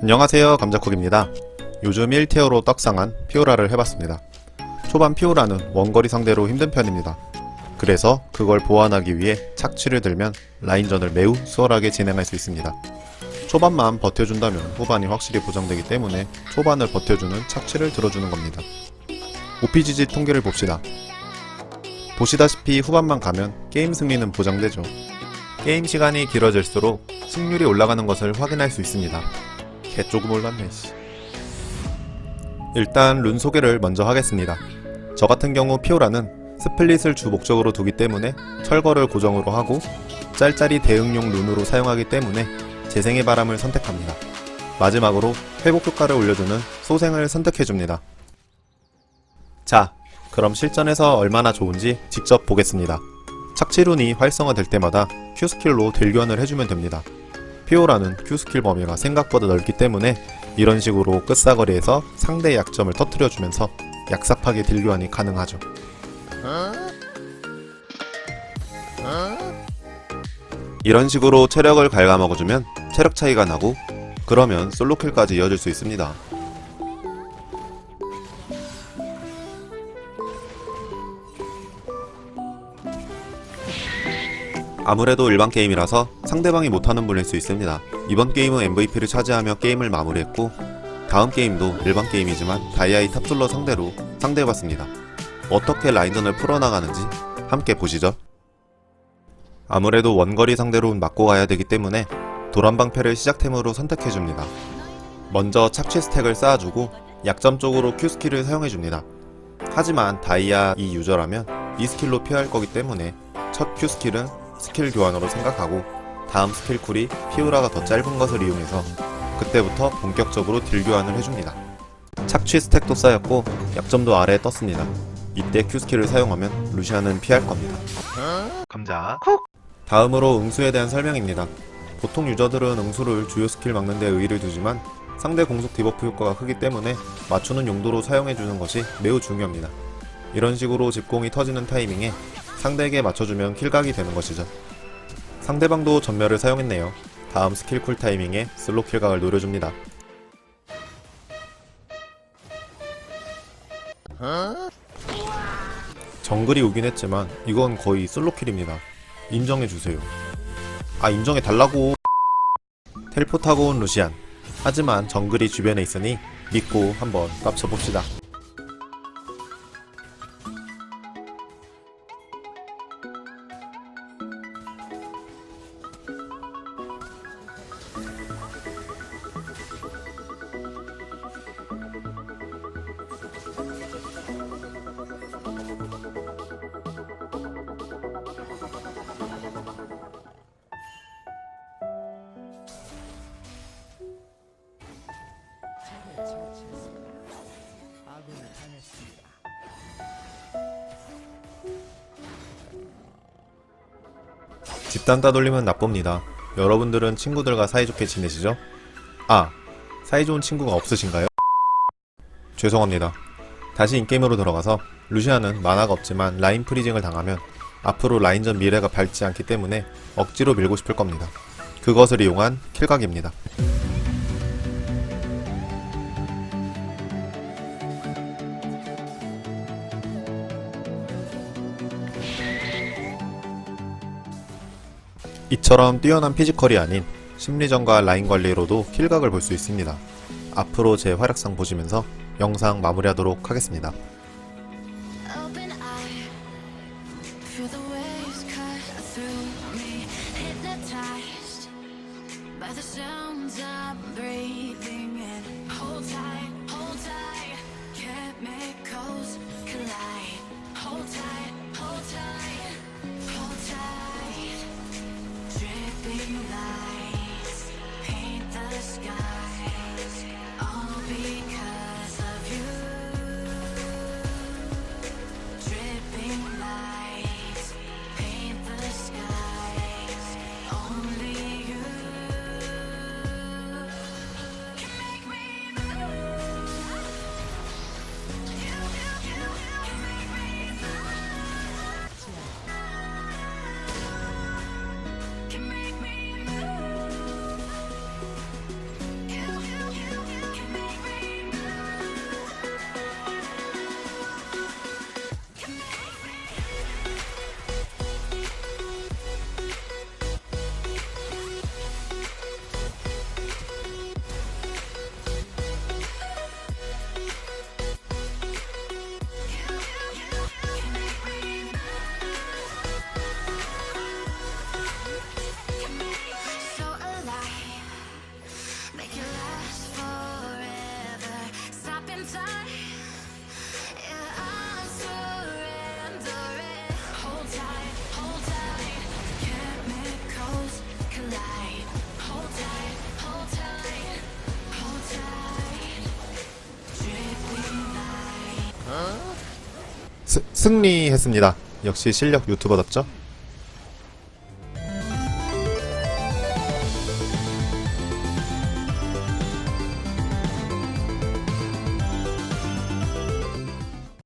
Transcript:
안녕하세요 감자쿡입니다. 요즘 1티어로 떡상한 피오라를 해봤습니다. 초반 피오라는 원거리 상대로 힘든 편입니다. 그래서 그걸 보완하기 위해 착취를 들면 라인전을 매우 수월하게 진행할 수 있습니다. 초반만 버텨준다면 후반이 확실히 보장되기 때문에 초반을 버텨주는 착취를 들어주는 겁니다. OPGG 통계를 봅시다. 보시다시피 후반만 가면 게임 승리는 보장되죠. 게임 시간이 길어질수록 승률이 올라가는 것을 확인할 수 있습니다 개 조금 올랐네 씨. 일단 룬 소개를 먼저 하겠습니다. 저 같은 경우 피오라는 스플릿을 주 목적으로 두기 때문에 철거를 고정으로 하고 짤짤이 대응용 룬으로 사용하기 때문에 재생의 바람을 선택합니다. 마지막으로 회복 효과를 올려주는 소생을 선택해줍니다. 자 그럼 실전에서 얼마나 좋은지 직접 보겠습니다. 착취룬이 활성화될 때마다 Q스킬로 딜교환을 해주면 됩니다 피오라는 Q스킬 범위가 생각보다 넓기 때문에 이런 식으로 끝사거리에서 상대의 약점을 터트려주면서 약삭하게 딜교환이 가능하죠. 이런 식으로 체력을 갉아먹어주면 체력 차이가 나고 그러면 솔로킬까지 이어질 수 있습니다. 아무래도 일반 게임이라서 상대방이 못하는 분일 수 있습니다. 이번 게임은 MVP를 차지하며 게임을 마무리했고 다음 게임도 일반 게임이지만 다이아이 탑솔러 상대로 상대해봤습니다. 어떻게 라인전을 풀어나가는지 함께 보시죠. 아무래도 원거리 상대로 맞고 가야 되기 때문에 도란방패를 시작템으로 선택해줍니다. 먼저 착취 스택을 쌓아주고 약점 쪽으로 Q스킬을 사용해줍니다. 하지만 다이아 이 유저라면 이 스킬로 피할 거기 때문에 첫 Q스킬은 스킬 교환으로 생각하고 다음 스킬 쿨이 피오라가 더 짧은 것을 이용해서 그때부터 본격적으로 딜 교환을 해줍니다. 착취 스택도 쌓였고 약점도 아래에 떴습니다. 이때 Q 스킬을 사용하면 루시아는 피할 겁니다. 감자 다음으로 응수에 대한 설명입니다. 보통 유저들은 응수를 주요 스킬 막는 데 의의를 두지만 상대 공속 디버프 효과가 크기 때문에 맞추는 용도로 사용해주는 것이 매우 중요합니다. 이런 식으로 집공이 터지는 타이밍에 상대에게 맞춰주면 킬각이 되는 것이죠. 상대방도 전멸을 사용했네요. 다음 스킬 쿨 타이밍에 슬로 킬각을 노려줍니다. 정글이 오긴 했지만 이건 거의 슬로 킬입니다. 인정해주세요. 아 인정해 달라고. 텔포 타고 온 루시안. 하지만 정글이 주변에 있으니 믿고 한번 깝쳐봅시다. 집단 따돌림은 나쁩니다. 여러분들은 친구들과 사이좋게 지내시죠? 아, 사이좋은 친구가 없으신가요? 죄송합니다. 다시 인게임으로 들어가서 루시아는 만화가 없지만 라인 프리징을 당하면 앞으로 라인전 미래가 밝지 않기 때문에 억지로 밀고 싶을 겁니다. 그것을 이용한 킬각입니다. 이처럼 뛰어난 피지컬이 아닌 심리전과 라인 관리로도 킬각을 볼 수 있습니다. 앞으로 제 활약상 보시면서 영상 마무리하도록 하겠습니다. 스- 승리했습니다. 역시 실력 유튜버답죠?